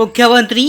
मुख्यमंत्री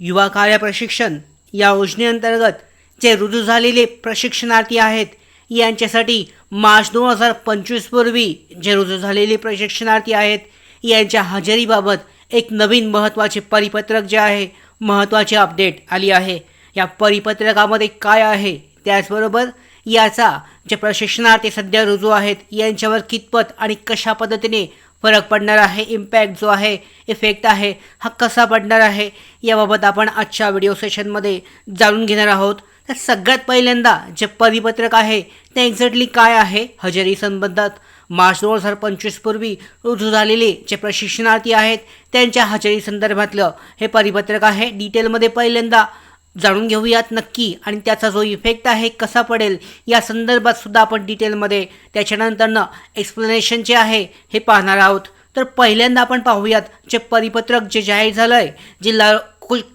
युवा कार्य प्रशिक्षण या योजनेअंतर्गत जे रुजू झालेले प्रशिक्षणार्थी आहेत यांच्यासाठी मार्च दोन हजार पंचवीसपूर्वी जे रुजू झालेले प्रशिक्षणार्थी आहेत यांच्या हजेरीबाबत एक नवीन महत्त्वाचे परिपत्रक जे आहे महत्त्वाचे अपडेट आली आहे. या परिपत्रकामध्ये काय आहे त्याचबरोबर याचा जे प्रशिक्षणार्थी सध्या रुजू आहेत यांच्यावर कितपत आणि कशा पद्धतीने फरक पडणार आहे इम्पॅक्ट जो आहे इफेक्ट आहे हा कसा पडणार आहे याबाबत आपण आजच्या व्हिडिओ सेशनमध्ये जाणून घेणार आहोत. तर सगळ्यात पहिल्यांदा जे परिपत्रक आहे ते एक्झॅक्टली काय आहे? हजेरी संबंधात मार्च दोन हजार पंचवीसपूर्वी रुजू झालेले जे प्रशिक्षणार्थी आहेत त्यांच्या हजेरी संदर्भातलं हे परिपत्रक आहे. डिटेलमध्ये पहिल्यांदा जाणून घेऊयात नक्की. आणि त्याचा जो इफेक्ट आहे कसा पडेल या संदर्भात सुद्धा आपण डिटेलमध्ये त्याच्यानंतरनं एक्सप्लेनेशन जे आहे हे पाहणार आहोत. तर पहिल्यांदा आपण पाहूयात जे परिपत्रक जे जाहीर झालं आहे जिल्हा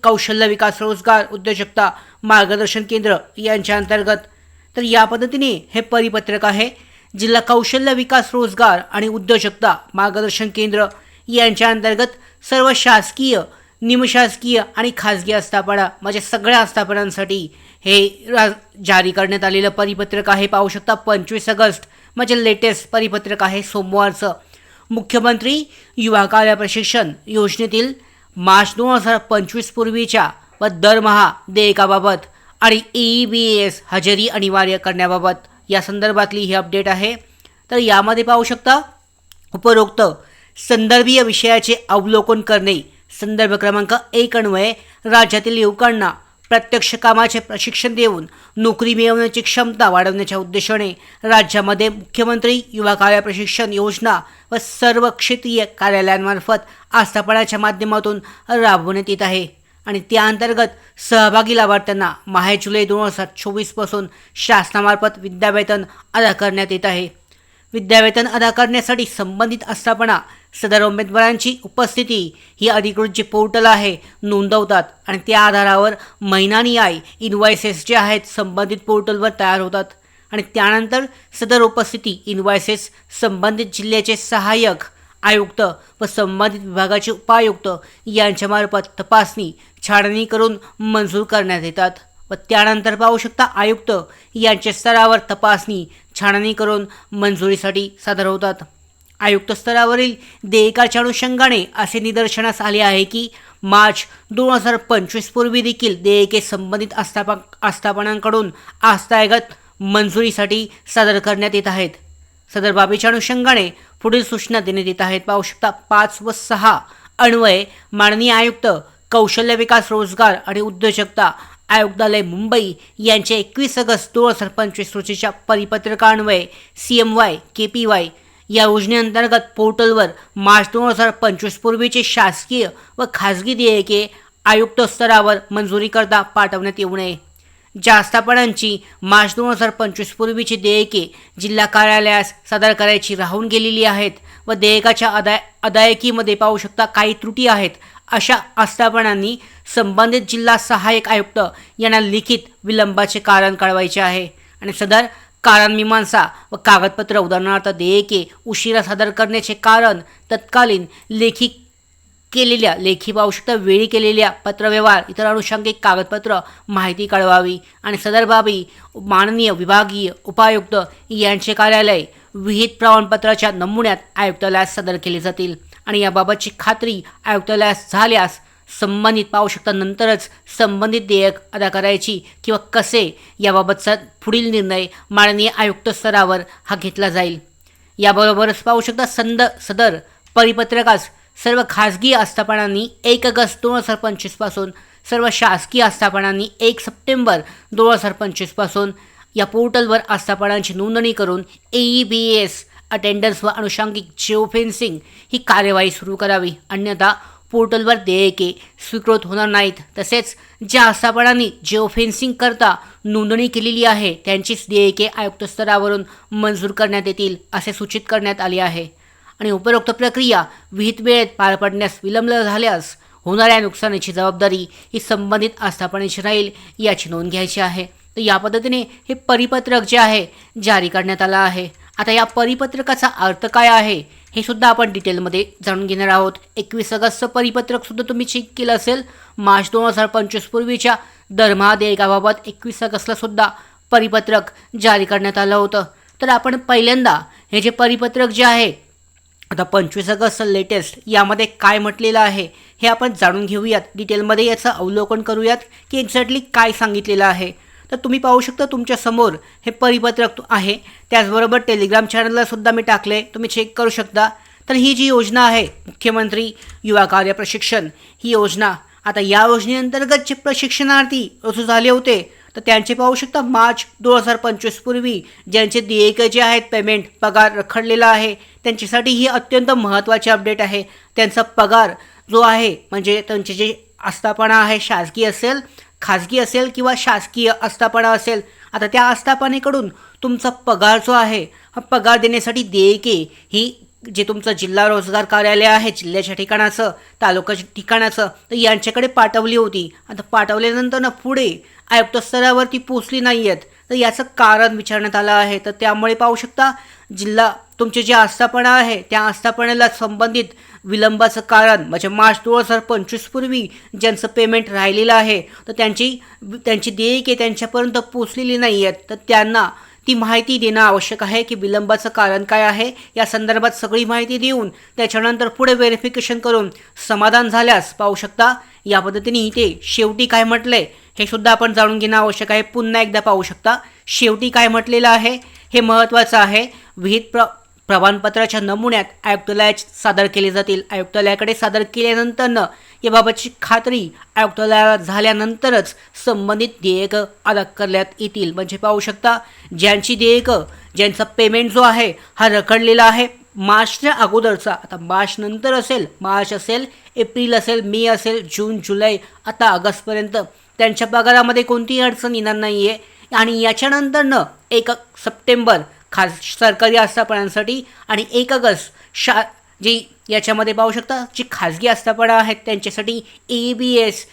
कौशल्य विकास रोजगार उद्योजकता मार्गदर्शन केंद्र यांच्या अंतर्गत. तर या पद्धतीने हे परिपत्रक आहे जिल्हा कौशल्य विकास रोजगार आणि उद्योजकता मार्गदर्शन केंद्र यांच्या अंतर्गत सर्व शासकीय निमशासकीय आणि खाजगी आस्थापना म्हणजे सगळ्या आस्थापनांसाठी हे रा जारी करण्यात आलेलं परिपत्रक आहे. पाहू शकता पंचवीस ऑगस्ट म्हणजे लेटेस्ट परिपत्रक आहे सोमवारचं. मुख्यमंत्री युवा कार्य प्रशिक्षण योजनेतील मार्च दोन हजार पंचवीस पूर्वीच्या व दरमहा देयकाबाबत आणि ई बी एस हजेरी अनिवार्य करण्याबाबत या संदर्भातली ही अपडेट आहे. तर यामध्ये पाहू शकता उपरोक्त संदर्भीय विषयाचे अवलोकन करणे संदर्भ क्रमांक एक अन्वये राज्यातील युवकांना प्रत्यक्ष कामाचे प्रशिक्षण देऊन नोकरी मिळवण्याची क्षमता वाढवण्याच्या उद्देशाने राज्यामध्ये मुख्यमंत्री युवा कार्य प्रशिक्षण योजना व सर्व क्षेत्रीय कार्यालयांमार्फत आस्थापनाच्या माध्यमातून राबवण्यात येत आहे. आणि त्या अंतर्गत सहभागी लाभार्थ्यांना माहे जुलै दोन हजार चोवीसपासून शासनामार्फत विद्यावेतन अदा करण्यात येत आहे. विद्यावेतन अदा करण्यासाठी संबंधित आस्थापना सदर उमेदवारांची उपस्थिती ही अधिकृत जे पोर्टल आहे नोंदवतात आणि त्या आधारावर महिनानी आय इनवायसेस जे आहेत संबंधित पोर्टलवर तयार होतात. आणि त्यानंतर सदर उपस्थिती इन्व्हॉयसेस संबंधित जिल्ह्याचे सहाय्यक आयुक्त व संबंधित विभागाचे उपायुक्त यांच्यामार्फत तपासणी छाडणी करून मंजूर करण्यात येतात. व त्यानंतर पाहू शकता आयुक्त यांच्या स्तरावर तपासणी छाननी करून मंजुरीसाठी सादर होतात. आयुक्त स्तरावरील देयकाच्या अनुषंगाने असे निदर्शनास आले आहे की मार्च दोन हजार पंचवीस पूर्वी देखील देयके संबंधित आस्थापक आस्थापनांकडून आस्थायगत मंजुरीसाठी सादर करण्यात येत आहेत. सदर बाबीच्या अनुषंगाने पुढील सूचना देण्यात येत आहेत. पाहू शकता पाच व सहा अन्वये माननीय आयुक्त कौशल्य विकास रोजगार आणि उद्योजकता आयुक्तालय मुंबई यांचे एकवीस ऑगस्ट दोन हजार पंचवीस रोजीच्या परिपत्रकान्वये C M Y K P Y या योजनेअंतर्गत पोर्टलवर मार्च दोन हजार पंचवीस पूर्वीचे शासकीय व खाजगी देयके आयुक्त स्तरावर मंजुरीकरता पाठवण्यात येऊ नये. ज्या आस्थापनांची मार्च दोन हजार पंचवीस पूर्वीची देयके जिल्हा कार्यालयास सादर करायची राहून गेलेली आहेत व देयकाच्या अदाय अदायकीमध्ये पाहू शकता काही त्रुटी आहेत अशा आस्थापनांनी संबंधित जिल्हा सहाय्यक आयुक्त यांना लिखित विलंबाचे कारण कळवायचे आहे. आणि सदर कारण मीमांसा व कागदपत्र उदाहरणार्थ देयके उशिरा सादर करण्याचे कारण तत्कालीन लेखी केलेल्या लेखी पावशक्त वेळी केलेल्या पत्रव्यवहार इतर अनुषंगिक कागदपत्र माहिती कळवावी आणि सदर बाबी माननीय विभागीय उपायुक्त यांचे कार्यालय विहित प्रमाणपत्राच्या नमुन्यात आयुक्तालयास सादर केले जातील. आणि याबाबतची खात्री आयुक्तालयास झाल्यास संबंधित पाहू शकता. नंतरच संबंधित देयक अदा करायची किंवा कसे याबाबतचा पुढील निर्णय माननीय आयुक्त स्तरावर हा घेतला जाईल. याबरोबरच पाहू शकता संद सदर परिपत्रकास सर्व खाजगी आस्थापनांनी एक ऑगस्ट दोन हजार पंचवीसपासून सर्व शासकीय आस्थापनांनी एक सप्टेंबर दोन हजार पंचवीसपासून या पोर्टलवर आस्थापनांची नोंदणी करून A E B S attendance व अनुषंगिक जिओ फेन्सिंग ही कार्यवाही सुरू करावी. अन्यथा पोर्टलवर देयके स्वीकृत होणार नाहीत. तसेच ज्या आस्थापनांनी जिओ फेन्सिंग करता नोंदणी केलेली आहे त्यांचीच देयके आयुक्त स्तरावरून मंजूर करण्यात येतील असे सूचित करण्यात आले आहे. आणि उपरोक्त प्रक्रिया विहित वेळेत पार पडण्यास विलंब झाल्यास होणाऱ्या नुकसानीची जबाबदारी ही संबंधित आस्थापनेची राहील याची नोंद घ्यायची आहे. तर या पद्धतीने हे परिपत्रक जे आहे जारी करण्यात आलं आहे. आता या परिपत्रकाचा अर्थ काय आहे हे सुद्धा आपण डिटेलमध्ये जाणून घेणार आहोत. एकवीस ऑगस्टचं परिपत्रक सुद्धा तुम्ही चेक केलं असेल. मार्च दोन हजार पंचवीस पूर्वीच्या दरमहा देयकाबाबत एकवीस ऑगस्टला सुद्धा परिपत्रक जारी करण्यात आलं होतं. तर आपण पहिल्यांदा हे जे परिपत्रक जे आहे आता पंचवीस ऑगस्ट लेटेस्ट यामध्ये काय म्हटलेलं आहे हे आपण जाणून घेऊयात. डिटेलमध्ये याचं अवलोकन करूयात की एक्झॅक्टली काय सांगितलेलं आहे. तर तुम्ही पाहू शकता तुमच्यासमोर हे परिपत्रक आहे. त्याचबरोबर टेलिग्राम चॅनललासुद्धा मी टाकले. तुम्ही चेक करू शकता. तर ही जी योजना आहे मुख्यमंत्री युवा कार्य प्रशिक्षण ही योजना आता या योजनेअंतर्गत जे प्रशिक्षणार्थी रुजू झाले होते तर त्यांचे पाहू शकता मार्च दोन हजार पंचवीस पूर्वी ज्यांचे देयके जे आहेत पेमेंट पगार रखडलेला आहे त्यांच्यासाठी ही अत्यंत महत्त्वाची अपडेट आहे. त्यांचा पगार जो आहे म्हणजे त्यांचे जे आस्थापना आहे शासकीय असेल खाजगी असेल किंवा शासकीय आस्थापना असेल आता त्या आस्थापनेकडून तुमचा पगार जो आहे हा पगार देण्यासाठी देयके ही जे तुमचं जिल्हा रोजगार कार्यालय आहे जिल्ह्याच्या ठिकाणाचं तालुक्याच्या ठिकाणाचं तर यांच्याकडे पाठवली होती. आता पाठवल्यानंतर ना पुढे आयुक्त स्तरावरती पोचली नाही आहेत तर याचं कारण विचारण्यात आलं आहे. तर त्यामुळे पाहू शकता जिल्हा तुमची जी आस्थापना आहे त्या आस्थापनेला संबंधित विलंबाचं कारण म्हणजे मार्च दोन हजार पंचवीसपूर्वी ज्यांचं पेमेंट राहिलेलं आहे तर त्यांची त्यांची देयके त्यांच्यापर्यंत पोचलेली नाही आहेत तर त्यांना ती माहिती देणं आवश्यक आहे की विलंबाचं कारण काय आहे या संदर्भात सगळी माहिती देऊन त्याच्यानंतर पुढे व्हेरिफिकेशन करून समाधान झाल्यास पाहू शकता. या पद्धतीने इथे शेवटी काय म्हटलंय हे सुद्धा आपण जाणून घेणं आवश्यक आहे. पुन्हा एकदा पाहू शकता. शेवटी काय म्हटलेलं आहे हे महत्त्वाचं आहे. विहित प्र प्रमाणपत्राच्या नमुन्यात आयुक्तालयात सादर केले जातील. आयुक्तालयाकडे सादर केल्यानंतरनं याबाबतची खात्री आयुक्तालयाला झाल्यानंतरच संबंधित देयकं अदा करण्यात येतील. म्हणजे पाहू शकता ज्यांची देयकं ज्यांचा पेमेंट जो आहे हा रखडलेला आहे. मार्चच्या अगोदरचा आता मार्च नंतर असेल मार्च असेल एप्रिल असेल मे असेल जून जुलै आता ऑगस्टपर्यंत त्यांच्या पगारामध्ये कोणतीही अडचण येणार नाही आहे आणि याच्यानंतरनं एक सप्टेंबर खास सरकारी आस्थापनांसाठी आणि एक ऑगस्ट शा जी याच्यामध्ये पाहू शकता जी खाजगी आस्थापना आहेत त्यांच्यासाठी ए बी एस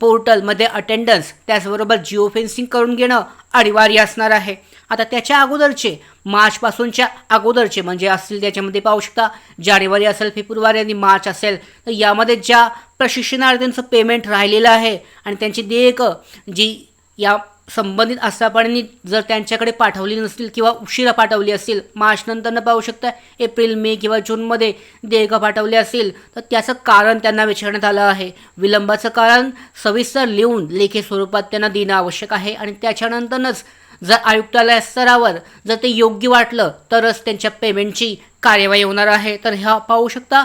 पोर्टलमध्ये अटेंडन्स त्याचबरोबर जिओ फेन्सिंग करून घेणं अनिवार्य असणार आहे. आता त्याच्या अगोदरचे मार्चपासूनच्या अगोदरचे म्हणजे असतील त्याच्यामध्ये पाहू शकता जानेवारी असेल फेब्रुवारी आणि मार्च असेल तर यामध्ये ज्या प्रशिक्षणार्थींचं पेमेंट राहिलेलं आहे आणि त्यांची देयकं जी या संबंधित आस्थापनांनी जर त्यांच्याकडे पाठवली नसतील किंवा उशिरा पाठवली असतील मार्च न पाहू शकता एप्रिल मे किंवा जूनमध्ये देयकं पाठवले असतील तर त्याचं कारण त्यांना विचारण्यात आलं आहे. विलंबाचं कारण सविस्तर लिहून लेखी स्वरूपात त्यांना देणं आवश्यक आहे आणि त्याच्यानंतरच जर आयुक्तालय स्तरावर जर ते योग्य वाटलं तरच त्यांच्या पेमेंटची कार्यवाही होणार आहे. तर ह्या पाहू शकता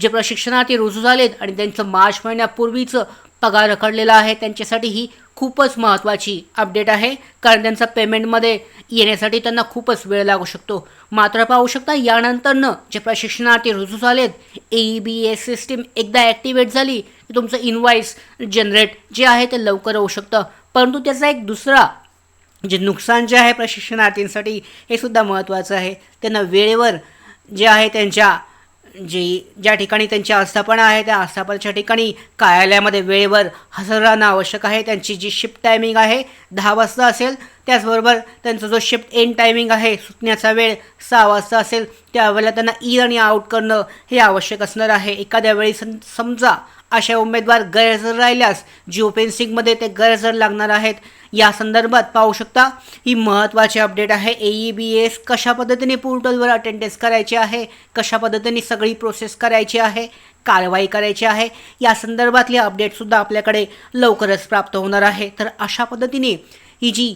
जे प्रशिक्षणार्थी रुजू झालेत आणि त्यांचं मार्च महिन्यापूर्वीचं पगार रखडलेला आहे त्यांच्यासाठी ही खूपच महत्त्वाची अपडेट आहे. कारण त्यांचा पेमेंटमध्ये येण्यासाठी त्यांना खूपच वेळ लागू शकतो. मात्र पाहू शकता यानंतरनं जे प्रशिक्षणार्थी रुजू झालेत ए बी एस सिस्टीम एकदा ॲक्टिवेट झाली की तुमचं इनवाईस जनरेट जे आहे ते लवकर होऊ शकतं. परंतु त्याचा एक दुसरा जे नुकसान जे आहे प्रशिक्षणार्थींसाठी हे सुद्धा महत्त्वाचं आहे. त्यांना वेळेवर जे आहे त्यांच्या जी ज्या ठिकाणी त्यांची आस्थापना आहे त्या आस्थापनाच्या ठिकाणी कार्यालयामध्ये वेळेवर हजर राहणं आवश्यक आहे. त्यांची जी शिफ्ट टायमिंग आहे दहा वाजता असेल त्याचबरोबर त्यांचा जो शिफ्ट एंड टायमिंग आहे सुटण्याचा वेळ सहा वाजता असेल त्यावेळेला त्यांना इन आणि आऊट करणं हे आवश्यक असणार आहे. एखाद्या वेळी सम समजा अशा उमेदवार गैरहजर राहिल्यास जिओपेन सिंगमध्ये ते गैरहजर लागणार आहेत. या संदर्भात पाहू शकता ही महत्त्वाची अपडेट आहे. ए ई बी एस कशा पद्धतीने पोर्टलवर अटेंडन्स करायची आहे? कशा पद्धतीने सगळी प्रोसेस करायची आहे? कारवाई करायची आहे? या संदर्भातली अपडेटसुद्धा आपल्याकडे लवकरच प्राप्त होणार आहे. तर अशा पद्धतीने ही जी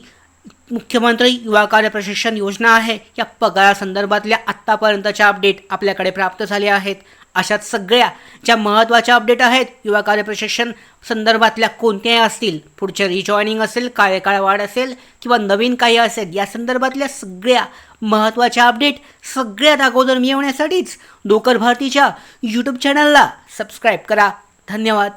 मुख्यमंत्री युवा कार्य प्रशिक्षण योजना आहे या पगारासंदर्भातल्या आत्तापर्यंतच्या अपडेट आपल्याकडे प्राप्त झाल्या आहेत. अशात सगळ्या ज्या महत्त्वाच्या अपडेट आहेत युवा कार्य प्रशिक्षण संदर्भातल्या कोणत्याही असतील पुढच्या रिजॉईनिंग असेल कार्यकाळ वाढ असेल किंवा नवीन काही असेल या संदर्भातल्या सगळ्या महत्त्वाच्या अपडेट सगळ्यात अगोदर मिळवण्यासाठीच डोकर भारतीच्या यूट्यूब चॅनलला सबस्क्राईब करा. धन्यवाद.